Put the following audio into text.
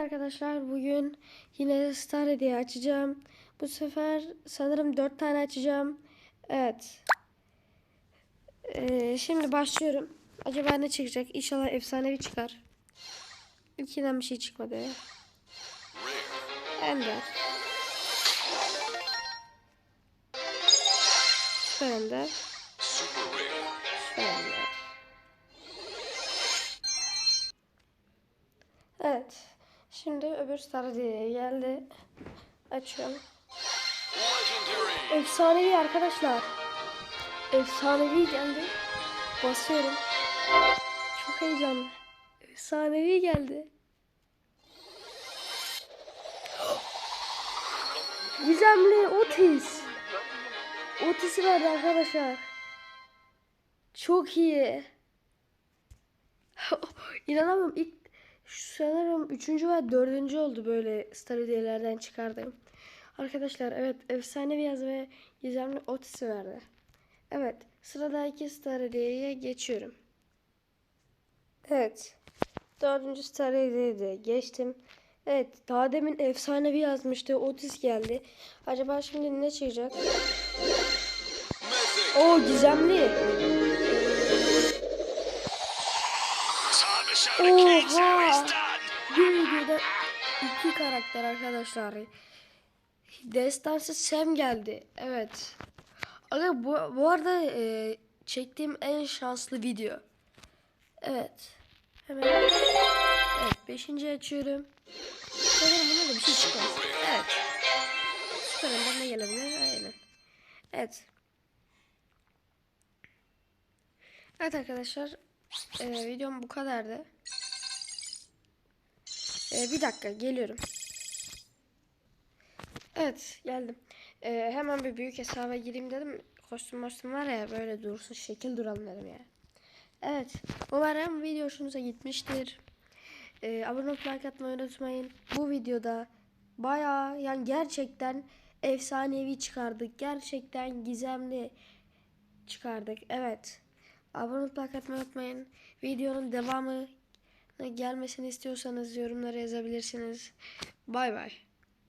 Arkadaşlar bugün yine Star Hediye açacağım. Bu sefer sanırım 4 tane açacağım. Evet. Ee, şimdi başlıyorum. Acaba ne çıkacak? İnşallah efsanevi çıkar. İlkinden bir şey çıkmadı. Ender. Süper Ender. Süper Ender. Evet. Şimdi öbür Star Hediye geldi. Açıyorum. Efsanevi arkadaşlar. Efsanevi geldi. Basıyorum. Çok heyecanlı. Efsanevi geldi. Gizemli Otis. Otis'i verdi arkadaşlar. Çok iyi. İnanamıyorum. İlk sanırım üçüncü ve dördüncü oldu böyle star hediyelerden çıkardığım. Arkadaşlar evet efsanevi yaz ve gizemli Otis'i verdi. Evet sıradaki star hediyeye geçiyorum. Evet. Dördüncü star hediyeye de geçtim. Evet daha demin efsanevi yazmıştı. Otis geldi. Acaba şimdi ne çıkacak? O gizemli. Oha. Bir videoda iki karakter arkadaşlar. Destansı Sam geldi. Evet. Aga bu, bu arada e, çektiğim en şanslı video. Evet. Hemen. Evet. Beşinci açıyorum. Sanırım buna da bir şey çıkmaz. Evet. Süper ne gelebilir? Aynen. Evet. Evet arkadaşlar. E, videom bu kadardı. Ee, bir dakika geliyorum. Evet geldim. Ee, hemen bir büyük hesaba gireyim dedim. Kostüm kostüm var ya böyle dursun şekil duralım dedim ya. Evet umarım video hoşunuza gitmiştir. Ee, abone olup like atmayı unutmayın. Bu videoda bayağı yani gerçekten efsanevi çıkardık. Gerçekten gizemli çıkardık. Evet. Abone olup like unutmayın. Videonun devamı gelmesini istiyorsanız yorumlara yazabilirsiniz. Bay bay.